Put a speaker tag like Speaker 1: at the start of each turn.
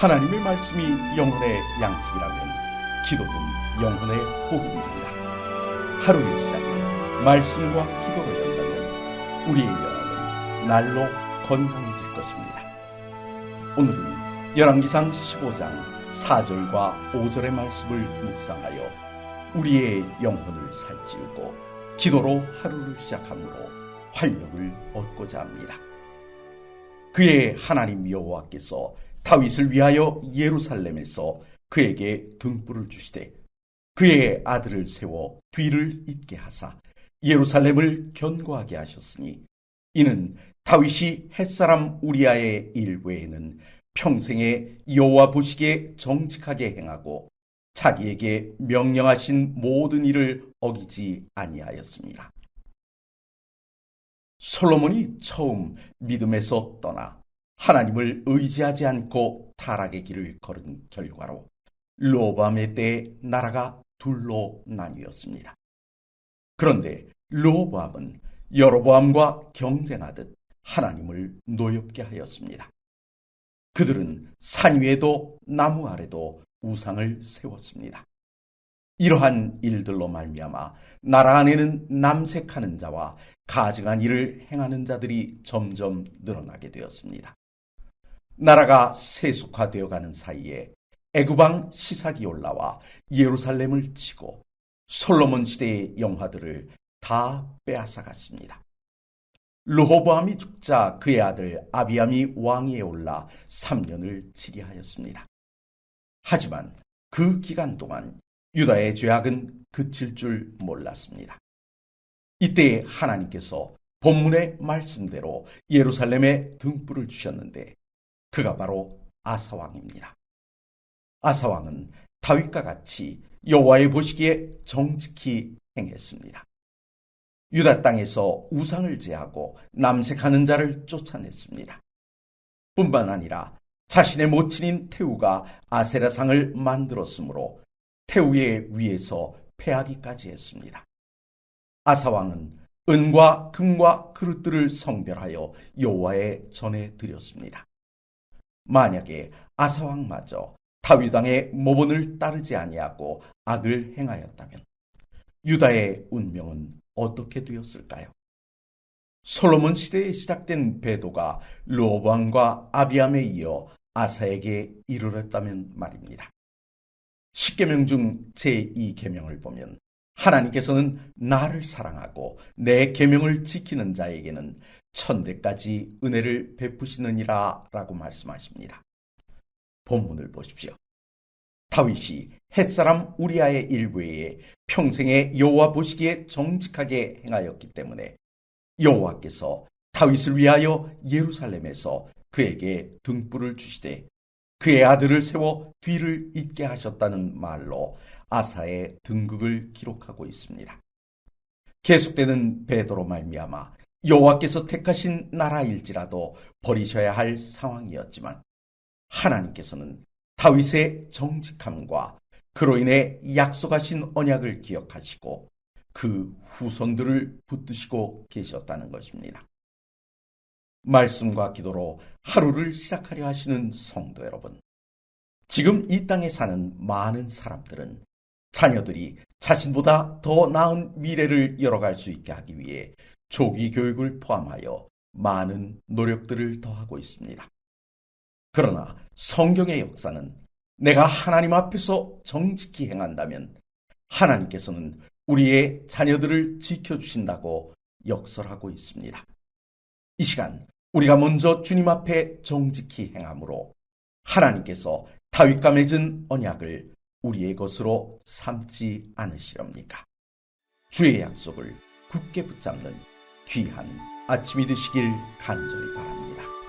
Speaker 1: 하나님의 말씀이 영혼의 양식이라면 기도는 영혼의 호흡입니다. 하루의 시작을 말씀과 기도로 연다면 우리의 영혼은 날로 건강해질 것입니다. 오늘은 열왕기상 15장 4절과 5절의 말씀을 묵상하여 우리의 영혼을 살찌우고 기도로 하루를 시작함으로 활력을 얻고자 합니다. 그의 하나님 여호와께서 다윗을 위하여 예루살렘에서 그에게 등불을 주시되 그의 아들을 세워 뒤를 잇게 하사 예루살렘을 견고하게 하셨으니 이는 다윗이 햇사람 우리아의 일 외에는 평생에 여호와 보시기에 정직하게 행하고 자기에게 명령하신 모든 일을 어기지 아니하였습니다. 솔로몬이 처음 믿음에서 떠나 하나님을 의지하지 않고 타락의 길을 걸은 결과로 로밤의 때 나라가 둘로 나뉘었습니다. 그런데 로밤은 여로보암과 경쟁하듯 하나님을 노엽게 하였습니다. 그들은 산 위에도 나무 아래도 우상을 세웠습니다. 이러한 일들로 말미암아 나라 안에는 남색하는 자와 가증한 일을 행하는 자들이 점점 늘어나게 되었습니다. 나라가 세속화되어 가는 사이에 애구방 시삭이 올라와 예루살렘을 치고 솔로몬 시대의 영화들을 다 빼앗아갔습니다. 르호보암이 죽자 그의 아들 아비암이 왕위에 올라 3년을 치리하였습니다. 하지만 그 기간 동안 유다의 죄악은 그칠 줄 몰랐습니다. 이때 하나님께서 본문의 말씀대로 예루살렘에 등불을 주셨는데 그가 바로 아사왕입니다. 아사왕은 다윗과 같이 여호와의 보시기에 정직히 행했습니다. 유다 땅에서 우상을 제하고 남색하는 자를 쫓아냈습니다. 뿐만 아니라 자신의 모친인 태우가 아세라상을 만들었으므로 태우의 위에서 패하기까지 했습니다. 아사왕은 은과 금과 그릇들을 성별하여 여호와의 전에 드렸습니다. 만약에 아사왕마저 다윗왕의 모본을 따르지 아니하고 악을 행하였다면 유다의 운명은 어떻게 되었을까요? 솔로몬 시대에 시작된 배도가 로보암과 아비암에 이어 아사에게 이르렀다면 말입니다. 십계명 중 제2계명을 보면 하나님께서는 나를 사랑하고 내 계명을 지키는 자에게는 천대까지 은혜를 베푸시느니라 라고 말씀하십니다. 본문을 보십시오. 다윗이 햇사람 우리아의 일부에 평생에 여호와 보시기에 정직하게 행하였기 때문에 여호와께서 다윗을 위하여 예루살렘에서 그에게 등불을 주시되 그의 아들을 세워 뒤를 잇게 하셨다는 말로 아사의 등극을 기록하고 있습니다. 계속되는 배도로 말미암아 여호와께서 택하신 나라일지라도 버리셔야 할 상황이었지만 하나님께서는 다윗의 정직함과 그로 인해 약속하신 언약을 기억하시고 그 후손들을 붙드시고 계셨다는 것입니다. 말씀과 기도로 하루를 시작하려 하시는 성도 여러분. 지금 이 땅에 사는 많은 사람들은 자녀들이 자신보다 더 나은 미래를 열어갈 수 있게 하기 위해 조기 교육을 포함하여 많은 노력들을 더하고 있습니다. 그러나 성경의 역사는 내가 하나님 앞에서 정직히 행한다면 하나님께서는 우리의 자녀들을 지켜주신다고 역설하고 있습니다. 이 시간 우리가 먼저 주님 앞에 정직히 행함으로 하나님께서 다윗과 맺은 언약을 우리의 것으로 삼지 않으시렵니까? 주의 약속을 굳게 붙잡는 귀한 아침이 되시길 간절히 바랍니다.